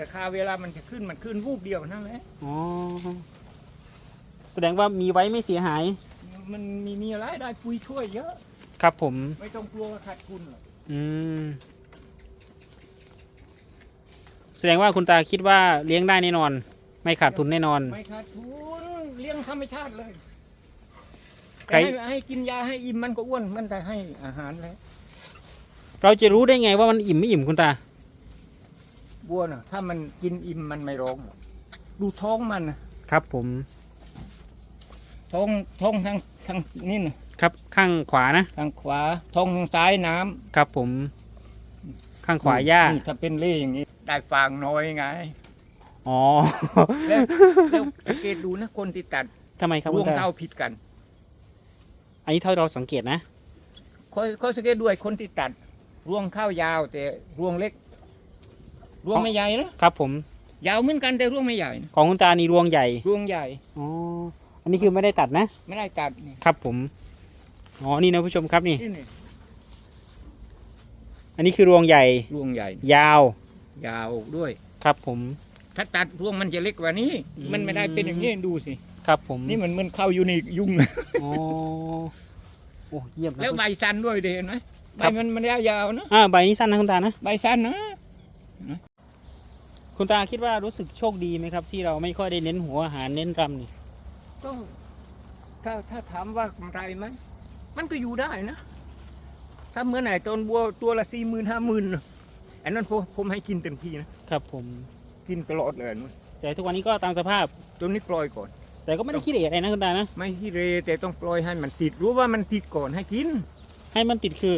ราคาเวลามันจะขึ้นมันขึ้นวูบเดียวนั่นแหละอ๋อแสดงว่ามีไว้ไม่เสียหาย มันมีมีอะไรได้ปุ๋ยช่วยเยอะ ครับผม ไม่ต้องกลัวขาดทุนหรอกอืม แสดงว่าคุณตาคิดว่าเลี้ยงได้แน่นอน ไม่ขาดทุนแน่นอน ไม่ขาดทุนเลี้ยงธรรมชาติเลยใคร แต่ให้ให้กินยาให้อิ่มมันก็อ้วนมันแต่ให้อาหารแล้วเราจะรู้ได้ไงว่ามันอิ่มไม่อิ่มคุณตา วัวน่ะถ้ามันกินอิ่มมันไม่ร้องหรอกดูท้องมันนะครับผมท้องท้องทางทางนี่นะครับข้างขวานะทางขวาท้องทางซ้ายน้ำครับผม ข้างขวาหญ้านี่ถ้าเป็นเล่อย่างนี้ได้ฟางน้อยไง อ๋อ แล้วแล้วสังเกตดูนะคนที่ตัดทำไมครับรคุวงณตาเท้าผิดกันอันนี้เท่าเราสังเกตนะ ค่อยค่อยสังเกตด้วยคนที่ตัดรวงข้าวยาว แต่รวงเล็ก รวงไม่ใหญ่นะครับผม ยาวเหมือนกันแต่รวงไม่ใหญ่นะของคุณตานี่รวงใหญ่ รวงใหญ่ อ๋อ อันนี้คือไม่ได้ตัดนะ ไม่ได้ตัดนี่ครับผม อ๋อ นี่นะผู้ชมครับนี่ นี่นี่อันนี้คือรวงใหญ่ รวงใหญ่ ยาว ยาวด้วย ครับผม ถ้าตัดรวงมันจะเล็กกว่านี้ อืม มันไม่ได้เป็นอย่างนี้ดูสิ ครับผมนี่มันมันเข้าอยู่ในยุงอ๋อโอ้เยี่ยมนะแล้วใบสั้นด้วยเห็นไหมใบครับมันมันยาวๆนะ อ่าใบนี้สั้นนะคุณตานะ ใบสั้นนะ คุณตาคิดว่ารู้สึกโชคดีไหมครับ ที่เราไม่ค่อยได้เน้นหัวอาหารเน้นรำนี่ก็ถ้าถ้าถามว่ากำไรไหมมันก็อยู่ได้นะ ถ้าเมื่อไหร่ตอนบัวตัวละสี่หมื่นห้าหมื่นอันนั้นผมผมให้กินเต็มที่นะครับผมกินตลอดเลยนุ้ยแต่ทุกวันนี้ก็ตามสภาพตัวนี้ปล่อยก่อน แต่ก็ไม่ได้ขี้เหร่อะไรนะคุณตานะไม่ที่เรแต่ต้องปล่อยให้มันติดรู้ว่ามันติดก่อนให้กิน ให้มันติดคือ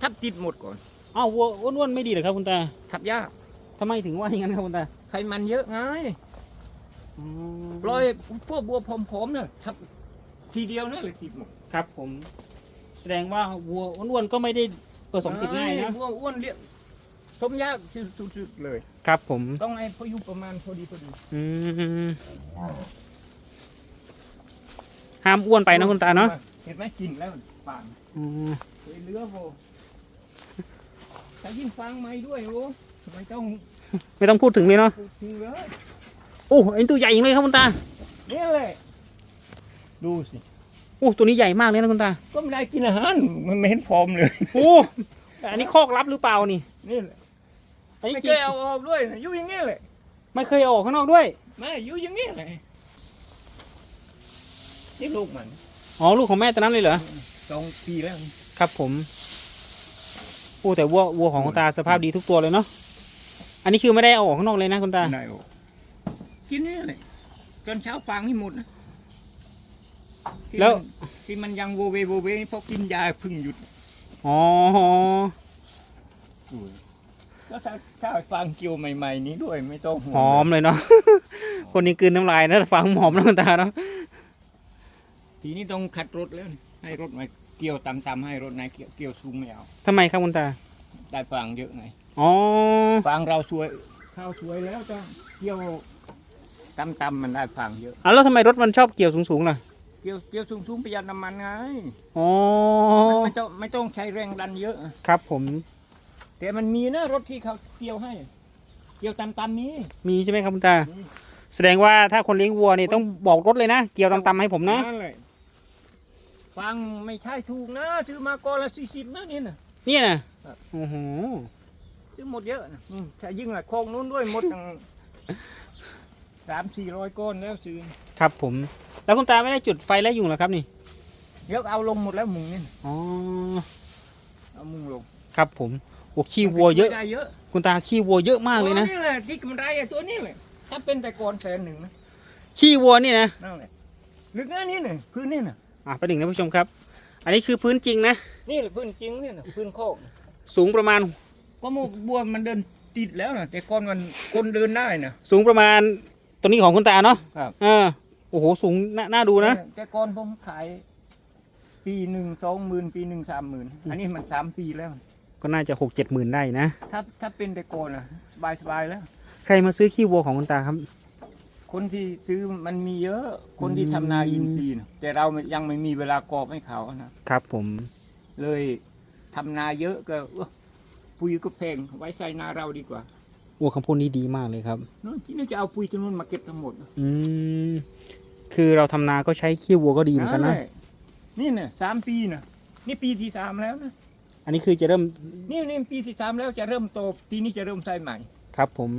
ทับติดหมดก่อนอ้าววัวอ้วนๆไม่ดีเหรอครับคุณตาทับยาก ทำไมถึงว่าอย่างนั้นครับคุณตาไขมันเยอะไงอืมปล่อยพวกบัวผอมๆเนี่ยทับทีเดียวนะเลยติดหมดครับผม แสดงว่าวัวอ้วนๆก็ไม่ได้ผสมติดง่ายนะบัวอ้วนเลี้ยงสมยากสุดๆเลย ครับผม ต้องไอ้พออยู่ประมาณพอดีพอดีอืมห้ามอ้วนไปนะคุณตาเนาะเห็นไหมกินแล้วฟางอืมเฮ้ยเรือโบแต่ยิ่งฟางไหมด้วยโอ้ไม่ต้อง ไม่ต้องพูดถึงเลยเนาะพูดถึงเลยโอ้อันนี้ตัวใหญ่จริงเลยครับคุณตาเนี่ยเลยดูสิโอ้ตัวนี้ใหญ่มากเลยนะคุณตา ก็ไม่ได้กินอาหารมันไม่เห็นพร้อมเลยโอ้แต่อันนี้คอกลับหรือเปล่านี่นี่แหละอันนี้ไม่กิเคนยเอาออกด้วยนะอยู่อย่างนี้เลยไม่เคยเอาออกข้างนอกด้วยไม่อยู่อย่างนี้เลยนี่ลูกมันอ๋อลูกของแม่ตัวนั้นเลยเหรอสองปีแล้วครับผมโอ้แต่วัววัวของคุณตาสภาพดีทุกตัวเลยเนาะ อันนี้คือไม่ได้เอาออกข้างนอกเลยนะคุณตานายโอกินนี่เลยจนเช้าฟางให้หมดนะที่แล้วมันที่มันยังโวเวโวเวนี่เพราะกินยาเพึ่งหยุดอ๋อ ก็ถ้าถ้าฟางเกี่ยวใหม่ ๆ นี้ด้วยไม่ต้องห่วงหอมเลยเนาะ คนนี้กลืนน้ำลายนะฟังหอมนะคุณตาเนาะ ทีนี้ต้องขัดรถแล้วนี่ให้รถมาเกี่ยวตามๆให้รถนายเกี่ยวเกี่ยวสูงไม่เอาทำไมครับคุณตา ได้ฟางเยอะไง อ๋อฟางเราสวยข้าวสวยแล้วจะเกี่ยวตำๆมันได้ฟางเยอะอะแล้วทำไมรถมันชอบเกี่ยวสูงๆล่ะเกี่ยวเกี่ยวสูงๆประหยัดน้ำมันไงอ๋อมันไม่ต้องไม่ต้องใช้แรงดันเยอะ ครับผม แต่มันมีนะรถที่เขาเกี่ยวให้ เกี่ยวตามๆนี้ มีใช่ไหมครับคุณตา มี แสดงว่าถ้าคนเลี้ยงวัวนี่ต้องบอกรถเลยนะ เกี่ยวตำๆให้ผมนะนั่นแหละฟังไม่ใช่ถูกนะ ซื้อมาก้อนละสี่สิบนะนี่นะเนี่ยนะครับโอ้โห ซื้อหมดเยอะนะอืมถ้ายิ่งอะโคงนู้นด้วยหมดตั้งสามสี่ร้อยก้อนแล้วซื้อครับผม แล้วคุณตาไม่ได้จุดไฟและยุงเหรอครับนี่เดี๋ยกเอาลงหมดแล้วมุงนี่อ๋อเอามุงลงครับผมโอ้ขี้วัวเยอะ ได้เยอะคุณตาขี้วัวเยอะมากเลยนะโอ้นี่แหละที่กำไรอะตัวนี้เลยถ้าเป็นแต่ก่อนแสนหนึ่งนะขี้วัวนี่นะนั่นแหละลึกนะนี่เนี่ยพื้นนี่น่ะอะไปถึงนะผู้ชมครับ อันนี้คือพื้นจริงนะนี่แหละพื้นจริงเนี่ยนะพื้นโคกน่ะสูงประมาณ ก็หมูบัวมันเดินติดแล้วนะแต่ก่อนมันคนเดินได้นะ สูงประมาณตัวนี้ของคุณตาเนาะครับ เออโอ้โหสูงน่าน่าดูนะ แต่ก่อนผมขาย ปีหนึ่งสองหมื่นปีหนึ่งสามหมื่นอันนี้มันสามปีแล้ว ก็น่าจะหกเจ็ดหมื่นได้นะ ถ้าถ้าเป็นแต่ก่อนนะสบายสบายแล้ว ใครมาซื้อขี้วัวของคุณตาครับ คนที่ซื้อมันมีเยอะ คนที่ทำนาอินทรีย์นะแต่เรายังไม่มีเวลากอบให้เขานะครับผม เลยทำนาเยอะก็เอ้อ ปุ๋ยก็แพงไว้ใส่นาเราดีกว่าวัวคำพูดนี้ดีมากเลยครับนู้นที่นี่จะเอาปุ๋ยตัวนู้นมาเก็บทั้งหมดนะอืมคือเราทำนาก็ใช้ขี้วัวก็ดีเหมือนกันนะใช่นี่เนี่ยสามปีนะนี่ปีที่สามแล้วนะอันนี้คือจะเริ่ม นี่นี่ปีที่สามแล้วจะเริ่มโตปีนี้จะเริ่มใส่ใหม่ ครับผม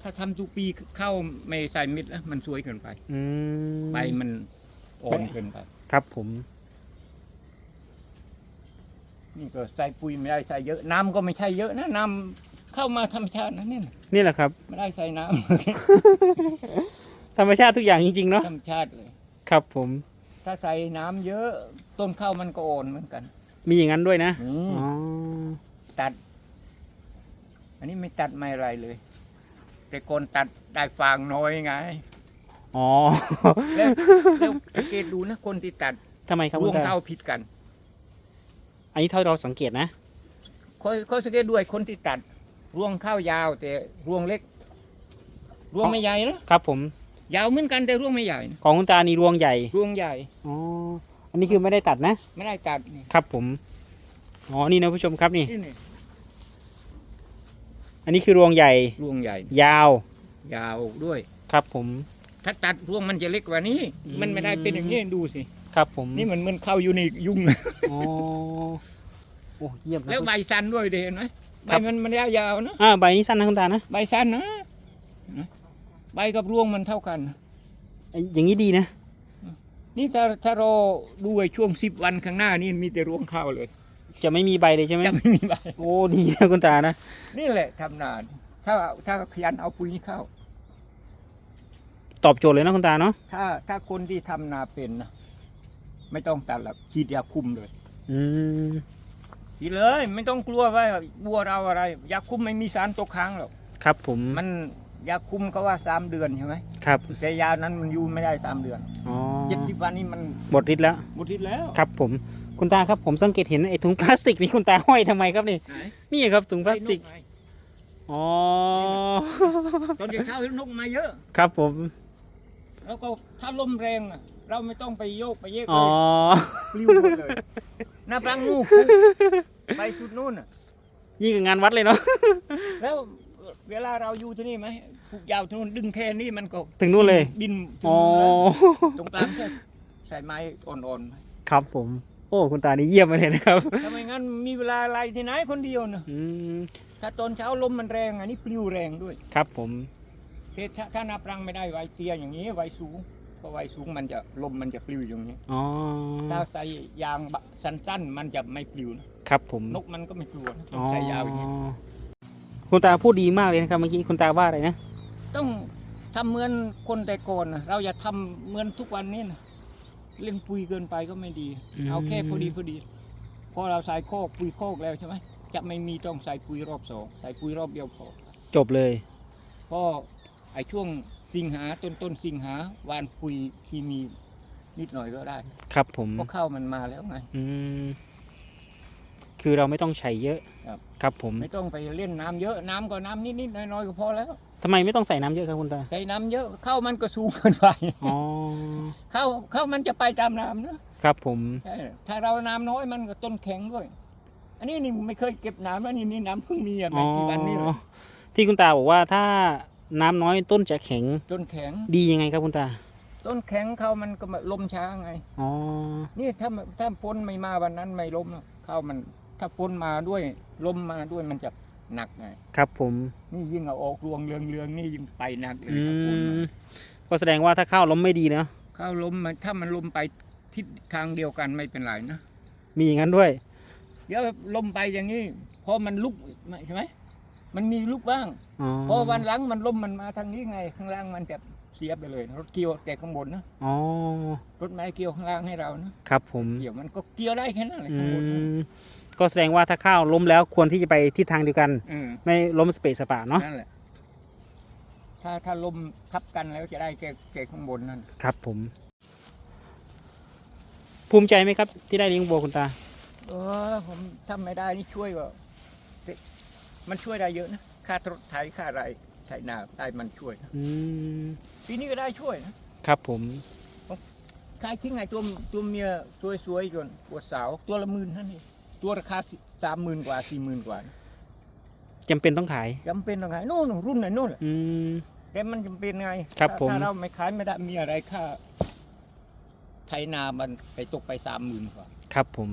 ถ้าทำทุกปีเข้าไม่ใส่มิดแล้วมันสวยเกินไป อืมใบมันอ่อนเกินไป ครับผม นี่ก็ใส่ปุ๋ยไม่ได้ใส่เยอะ น้ำก็ไม่ใช่เยอะนะน้ำเข้ามาธรรมชาตินะเนี่ยนี่แหละครับ ไม่ได้ใส่น้ธรรมชาติทุกอย่างจริงๆำเนาะธรรมชาติเลย ครับผมถ้าใส่น้ำเยอะต้นข้าวมันก็อ่อนเหมือนกันมีอย่างนั้นด้วยนะนี่อ๋อตัด อันนี้ไม่ตัดไม่อะไรเลย แต่ก่อนตัดได้ฟางน้อยไง อ๋อแล้วแล้วสังเกตดูนะคนที่ตัดทำไมครับรคุวณงตาข้าวผิดกัน อันนี้เท่าที่เราสังเกตนะคอยคอยสังเกตด้วยคนที่ตัดรวงข้าวยาว แต่รวงเล็ก รวงไม่ใหญ่นะครับผม ยาวเหมือนกันแต่รวงไม่ใหญ่นะของคุณตานี่รวงใหญ่ รวงใหญ่ อ๋อ อันนี้คือไม่ได้ตัดนะ ไม่ได้ตัดนี่ครับผม อ๋อ นี่นะผู้ชมครับนี่นี่นี่ อันนี้คือรวงใหญ่ รวงใหญ่ ยาว ยาวด้วย ครับผม ถ้าตัดรวงมันจะเล็กกว่านี้อืมมันไม่ได้เป็นอย่างนี้ดูสิ ครับผมนี่มันเหมันเข้าอยู่ในยุ่งอ๋อโอ้เยี่ยมนะแล้วใบสั้นด้วยเห็นไหมใบครับมันมันยาวๆนะอ่าใบนี้สั้นนะคุณตานะใบสั้นนะนะใบกับรวงมันเท่ากันนะไอ้อย่างนี้ดีนะ นี่ถ้าถ้าเราดูไอ้ช่วงสิบวันข้างหน้านี่มีแต่รวงข้าวเลย จะไม่มีใบเลยใช่ไหมจะไม่มีใบ โอ้ดีนะคุณตานะ นี่แหละทำนาน ถ้าถ้าขยันเอาปุ๋ยเข้า ตอบโจทย์เลยนะคุณตาเนาะ ถ้าถ้าคนที่ทำนาเป็นนะ ไม่ต้องตัดหรอกฉีดยาคุมเลยอืมฉีดเลย ไม่ต้องกลัวว่าบัวเราอะไร ยาคุมไม่มีสารตกค้างหรอกครับผมมันยาคุมก็ว่าสามเดือนใช่ไหมครับแต่ยานั้นมันอยู่ไม่ได้สามเดือนอ๋อเจ็ดสิบวันนี้มันหมดฤทธิ์แล้ว หมดทิศแล้วครับผมคุณตาครับผมสังเกตเห็นไอ้ถุงพลาสติกนี่คุณตาห้อยทำไมครับนี่ ไหนนี่ครับถุงพลาสติกไนไงอ๋อ ตอนเช้าๆนกมาเยอะ ครับผม แล้วก็ถ้าลมแรงอะ เราไม่ต้องไปโยกไปเยกอ๋เลอยปลิวหมดเลยหน้าปรังนู่นปุ๊บไปสุดนู่นน่ะยิ่งกับงานวัดเลยเนาะ แล้วเวลาเราอยู่ที่นี่ไหมผูกยาวที่นู่นดึงแค่นี้มันก็ถึงนู่นเลย บินถึงอ๋อ นู่นแล้วตรงกลางแค่ใส่ไม้อ่อนครับผม โอ้ คุณตานี่เยี่ยมเลยนะครับ ๆทำไมงั้นมีเวลาอะไรที่ไหนคนเดียวนะอืม ถ้าตอนเช้าลมมันแรงอันนี้ปลิวแรงด้วยครับผม เทถ้าถ้าหนาปรังไม่ได้ไวเตียอย่างนี้ไวสูง เพราะไวสูงมันจะลมมันจะปลิวอย่างนี้อ๋อถ้าใส่ยางบะสั้นๆ มันจะไม่ปลิวนะครับผมนกมันก็ไม่กลัวนะต้อ๋องอใส่ยาวอย่างนี้คุณตาพูดดีมากเลยนะครับเมื่อกี้คุณตาว่าอะไรนะ ต้องทำเหมือนคนแต่ก่อนนะเราอย่าทำเหมือนทุกวันนี้นะเล่นปุ๋ยเกินไปก็ไม่ดีอืมเอาแค่พอดีพอดี พอเราใส่โคกปุ๋ยโคกแล้วใช่ไหมจะไม่มีต้องใส่ปุ๋ยรอบสองใส่ปุ๋ยรอบเดียวพอจบเลยเพราะไอ้ช่วง สิงหาต้นต้นสิงหาหวานปุ๋ยเคมีนิดหน่อยก็ได้ครับผมเพราะข้าวมันมาแล้วไง อืมคือเราไม่ต้องใช้เยอะ ครับ ครับผมไม่ต้องไปเล่นน้ำเยอะน้ำก็น้ำนิดๆน้อยๆก็พอแล้ว ทำไมไม่ต้องใส่น้ำเยอะครับคุณตาใส่น้ำเยอะข้าวมันก็สูงเกินไปอ๋อข้าวข้าวมันจะไปตามน้ำนะครับผมใช่ถ้าเราน้ำน้อยมันก็ต้นแข็งด้วย อันนี้นี่ไม่เคยเก็บน้ำแล้วนี่นี่น้ำเพิ่งมีอะอ๋ไม่อกี่วันนี้เลยที่คุณตาบอกว่าถ้า น้ำน้อยต้นจะแข็งต้นแข็ง ดียังไงครับคุณตา ต้นแข็งข้าวมันก็มาลมช้าไง อ๋อ นี่ถ้าถ้าฝนไม่มาวันนั้นไม่ล้มหรอกข้าวมันถ้าฝนมาด้วยลมมาด้วยมันจะหนักไง ครับผม นี่ยิ่งเอาออกรวงเรืองเรืองๆนี่ยิ่งไปหนักเลยอืถ้าฝนมามก็แสดงว่าถ้าข้าวล้มไม่ดีเนาะ ข้าวลมมันถ้ามันลมไปทิศทางเดียวกันไม่เป็นไรนะ มีอย่างนั้นด้วย เดี๋ยวลมไปอย่างนี้พอมันลุกใช่ไหม มันมีลุกบ้างอ๋อพอวันหลังมันลมมันมาทางนี้ไง ข้างล่างมันจะเสียไปเลยรถเกี่ยวแต่ข้างบนนะอ๋อรถไม้เกี่ยวข้างล่างให้เรานะครับผมเกี่ยวมันก็เกี่ยวได้แค่นั้นแหละอืข้างบนนะมก็แสดงว่าถ้าข้าวล้มแล้วควรที่จะไปทิศทางเดียวกัน อืมไม่ล้มสเปซสปะเนาะนั่นแหละ ถ้าถ้าลมทับกันแล้วจะได้แค่แค่ข้างบนนั่น ครับผม ภูมิใจไหมครับที่ได้เลี้ยงวัวคุณตา เออผมทำไม่ได้นี่ช่วยก็ มันช่วยได้เยอะนะค่ารถไถค่าอะไรไถนาได้มันช่วยนะอืมปีนี้ก็ได้ช่วยนะครับผมขายทิ้งไงตัวตัวเมียสวยๆจนตัวสาวตัวละหมื่นเท่านี้ตัวราคาสามหมื่นกว่าสี่หมื่นกว่านะจำเป็นต้องขาย จำเป็นต้องขายนู่นรุ่นไหนนู่นแหละอืม แต่มันจำเป็นไงครับถ้าผม ถ้าเราไม่ขายไม่ได้มีอะไรค่าไถนามันไปตกไปสามหมื่นกว่า ครับผม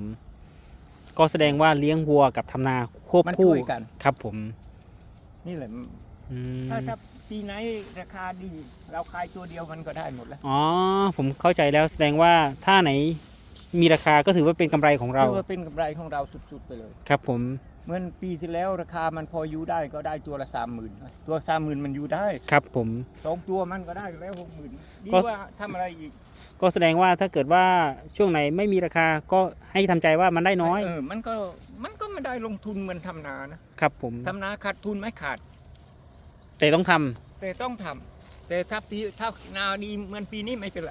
ก็แสดงว่าเลี้ยงวัวกับทำนาควบมันคู่ช่วยกัน ครับผมนี่แหละอืมถ้าถ้าปีไหนราคาดี เราขายตัวเดียวมันก็ได้หมดแล้วอ๋อผมเข้าใจแล้วแสดงว่าถ้าไหนมีราคาก็ถือว่าเป็นกำไรของเราถือว่าเป็นกำไรของเราสุดๆไปเลย ครับผมเหมื่อนปีที่แล้วราคามันพออยู่ได้ก็ได้ตัวละสามหมื่นตัวสามหมื่นมันอยู่ได้ครับผม สองตัวมันก็ได้แล้วหกหมื่นดีก็ กว่าทำอะไรอีก ก็แสดงว่าถ้าเกิดว่าช่วงไหนไม่มีราคาก็ให้ทำใจว่ามันได้น้อยเออมันก็มันก็ไม่ได้ลงทุนเหมือนทำนานะครับผมทำนาขาดทุนไม่ขาด แต่ต้องทำแต่ต้องทำแต่ถ้าปีถ้านาดีเหมือนปีนี้ไม่เป็นไร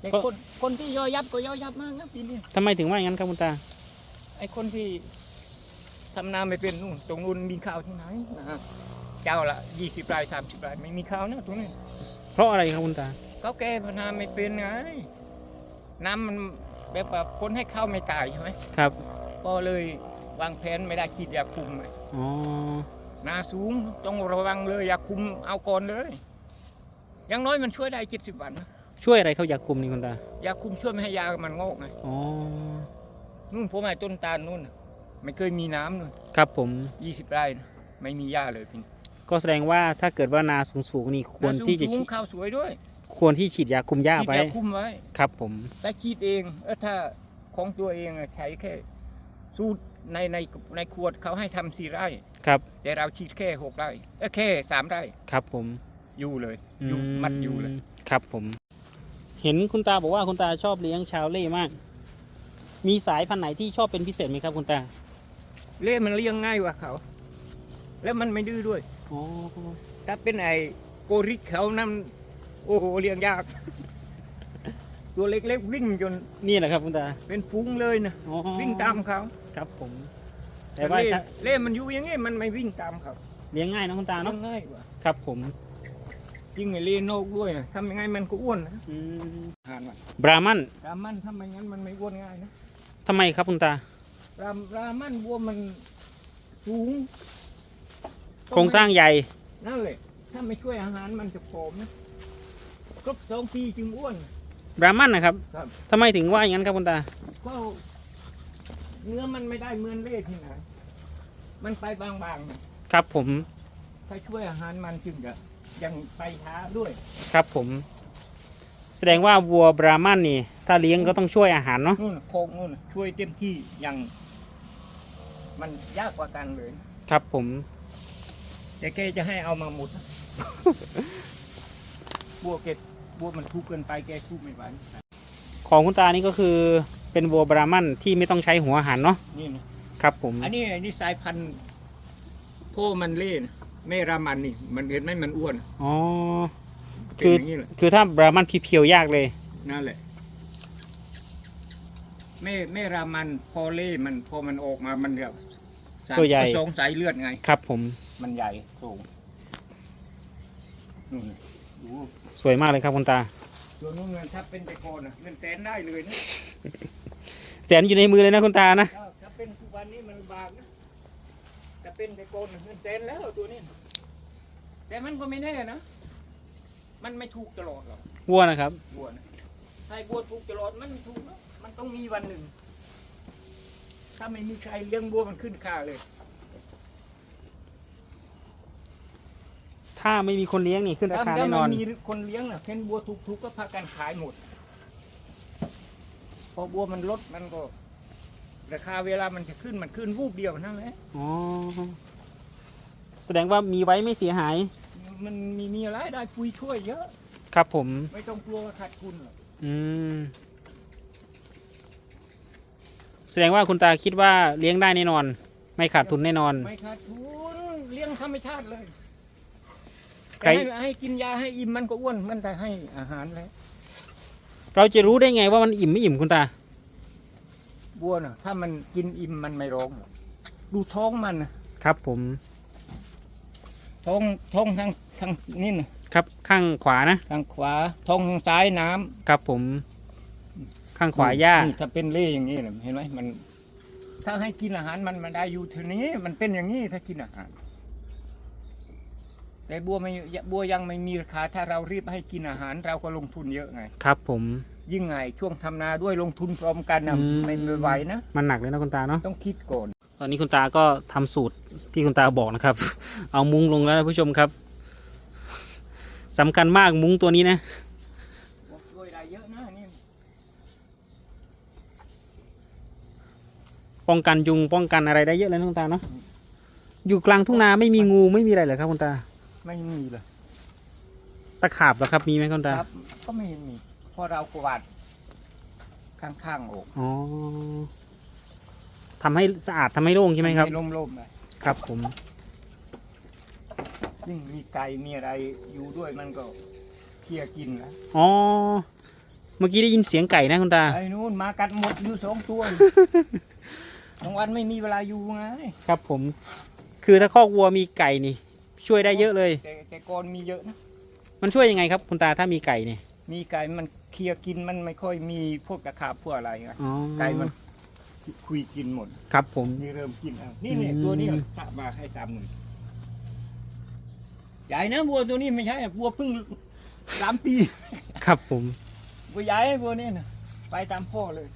แต่คนคนที่ย่อยยับก็ย่อยยับมากนะปีนี้ทำไมถึงว่าอย่างนั้นครับคุณตาไอ้คนที่ทำนาไม่เป็นนู่นตรงนู้นมีข้าวที่ไหนนะเจ้าละยี่สิบไร่สามสิบไร่ไม่มีข้าวนะตรงนี้ เพราะอะไรครับคุณตาเขาแก้ปัญหาไม่เป็นไง น้ำมันแบบว่าคนให้ข้าวไม่ตายใช่ไหมครับก็เลยวางแผนไม่ได้คิดอยากคุมเลยอ๋อนาสูงต้องระวังเลยอยากคุมเอาก่อนเลยอยังน้อยมันช่วยได้เจ็ดสิบวันนะช่วยอะไรเขาอยากคุมนี่คุณตาอยากคุมช่วยไม่ให้ยามันงอกไงอ๋อนู่นผมไอ้ต้นตาลนู่นน่ะไม่เคยมีน้ำนู่นครับผมยี่สิบไร่นะไม่มีหญ้าเลยพี่ ก็แสดงว่าถ้าเกิดว่านาสูงๆนี่ควรที่จะสูฉีงดๆข้าวสวยด้วยควรที่ฉีดยาคุมหญ้าคิดไว้อยากคุมไว้ ครับผม แต่คิดเองเออถ้าของตัวเองอะใช้แค่ สูตรในในในขวดเขาให้ทำสี่ไร่ ครับ แต่เราฉีดแค่หกไร่เออแค่สามไร่ ครับผมอยู่เลย อยู่มัดอยู่เลย ครับผม เห็นคุณตาบอกว่าคุณตาชอบเลี้ยงชาวเล่มาก มีสายพันธุ์ไหนที่ชอบเป็นพิเศษไหมครับคุณตา เล่มันเลี้ยงง่ายกว่าเขา แล้วมันไม่ดื้อด้วย อ๋อถ้าเป็นไอ้โกริกเขานั่นโอ้โหเลี้ยงยาก ตัวเล็กๆวิ่งจนนี่แหละครับคุณตาเป็นฟุ้งเลยนะอ๋อวิ่งตามเขาครับผม แต่แต่ว่าเล่ถ้าเล่มันอยู่อย่างงี้มันไม่วิ่งตามเขาเลี้ยงง่ายนะคุณตาต้อเนาะงง่ายกว่าครับผมจริงไอ้เล่นกด้วยนะทำยังไงมันก็อ้วนนะอืมอ่านว่าบรามันรามันทำไมงั้นมันไม่อ้วนง่ายนะทำไมครับคุณตารามรามันวัวมันสูง โครงสร้างใหญ่ นั่นแหละถ้าไม่ช่วยอาหารมันจะผอมนะครบสองปีจึงอ้วน บรามันนะครับครับ ทำไมถึงว่าอย่างนั้นครับคุณตา ก็เนื้อมันไม่ได้เหมือนเล่ที่ไหนมันไปบางๆนะครับผม ถ้าช่วยอาหารมันจึงจะยังไปช้าด้วย ครับผม แสดงว่าวัวบรามันนี่ ถ้าเลี้ยงก็ต้องช่วยอาหารเนาะ นู่นน่ะโคกนู่นน่ะช่วยเต็มที่ยัง มันยากกว่ากันเลย ครับผม แต่แกจะให้เอามาหมด บัวเก็บบัวมันทุกข์เกินไปแกทุกข์ไม่ไหวของคุณตานี่ก็คือเป็นวัวบรามันที่ไม่ต้องใช้หัวอาหารเนาะนี่นะครับผม อันนี้อันนี้สายพันธุ์โพมันเล่นะแม่รามันนี่ มันเห็นไหมมันอ้วนอ๋อเป็นคืออย่างนี้แหละคือถ้าบรามันเพียวๆยากเลยนั่นแหละแม่แม่รามันพอเล่มันพอมันออกมามันแบบ สามตัวใหญ่สองสายเลือดไง ครับผมมันใหญ่สูงนู่นดูสวยมากเลยครับคุณตา ตัวนู้นเงินถ้าเป็นไปโกอนนะเงินแสนได้เลยนะแสนอยู่ในมือเลยนะคุณตานะ ถ้าถ้าเป็นทุกวันนี้มันบาปนะถ้าเป็นไปโกอนน่ะเงินแสนแล้วตัวนี้แต่มันก็ไม่แน่นะมันไม่ถูกตลอดหรอกวัวนะครับ บัวนะถ้าบัวถูกตลอดมันไม่ถูกนะมันต้องมีวันหนึ่ง ถ้าไม่มีใครเลี้ยงบัวมันขึ้นค่าเลย ถ้าไม่มีคนเลี้ยงนี่ขึ้นราถ้าคาถ้าแน่นมัอนนมีคนเลี้ยงน่ะเห็นบัวถูกๆก็พากันขายหมด พอบัวมันลดมันก็ราคาเวลามันจะขึ้นมันขึ้นวูบเดียวนั่นแหละอ๋อ แสดงว่ามีไว้ไม่เสียหาย มันมีมีอะไรได้ปุยช่วยเยอะ ครับผม ไม่ต้องกลัวว่าขาดทุนหรอกอืม แสดงว่าคุณตาคิดว่าเลี้ยงได้แน่นอน ไม่ขาดทุนแน่นอน ไม่ขาดทุนเลี้ยงธรรมชาติเลยใคร แต่ให้ให้กินยาให้อิ่มมันก็อ้วนมันแต่ให้อาหารแล้วเราจะรู้ได้ไงว่ามันอิ่มไม่อิ่มคุณตาบัวน่ะ ถ้ามันกินอิ่มมันไม่ร้องหรอกดูท้องมันนะครับผมท้องท้องทางทางนี่นะครับข้างขวานะทางขวาท้องทางซ้ายน้ำครับผม ข้างขวาหญ้านี่ถ้าเป็นเล่อย่างนี้เลยเห็นไหมมันถถ้าให้กินอาหารมันมันได้อยู่เท่านี้ มันเป็นอย่างนี้ถ้ากินอาหาร แต่บัวไม่บัวยังไม่มีราคา ถ้าเรารีบให้กินอาหาร เราก็ลงทุนเยอะไง ครับผม ยิ่งไงช่วงทำนาด้วยลงทุนพร้อมกันนะอืม ไม่ไม่ไหวนะมันหนักเลยนะคุณตาเนาะ ต้องคิดก่อน ตอนนี้คุณตาก็ทำสูตรที่คุณตาบอกนะครับ เอามุ้งลงแล้วนะผู้ชมครับสำคัญมากมุ้งตัวนี้นะ ช่วยได้เยอะนะนี่ ป้องกันยุงป้องกันอะไรได้เยอะเลยนะคุณตาเนาะอยู่กลางทุ่งนาไม่มีงูไม่มีอะไรเหรอครับคุณตา ไม่มีเลยตะขาบเหรอครับมีไหมคุณตาครับ ก็ไม่มีเพราะเรากวาดข้างๆออกอ๋อทำให้สะอาดทำให้โล่งใช่ไหมครับให้ล่มๆเลยครับผม ยิ่งมีไก่มีอะไรอยู่ด้วยมันก็เคลียร์กินนะอ๋อ เมื่อกี้ได้ยินเสียงไก่นะคุณตา ไอ้นู้นมากัดหมดอยู่สองตัว บางวันไม่มีเวลาอยู่ไงครับผม คือถ้าคอกวัวมีไก่นี่ ช่วยได้เยอะเลย แต่แต่ก่อนมีเยอะนะ มันช่วยยังไงครับ คุณตาถ้ามีไก่เนี่ยมีไก่มันเคลียร์กินมันไม่ค่อยมีพวกกระขาบพวกอะไรไงอ๋อไก่มันคุยกินหมด ครับผม นี่เริ่มกินแล้วนี่เนี่ยอืมตัวนี้ถ้ามาให้ตามมือใหญ่นะวัวตัวนี้ไม่ใช่วัวเพิ่งสามปี ครับผมวัวใหญ่วัวนี่นะไปตามพ่อเลย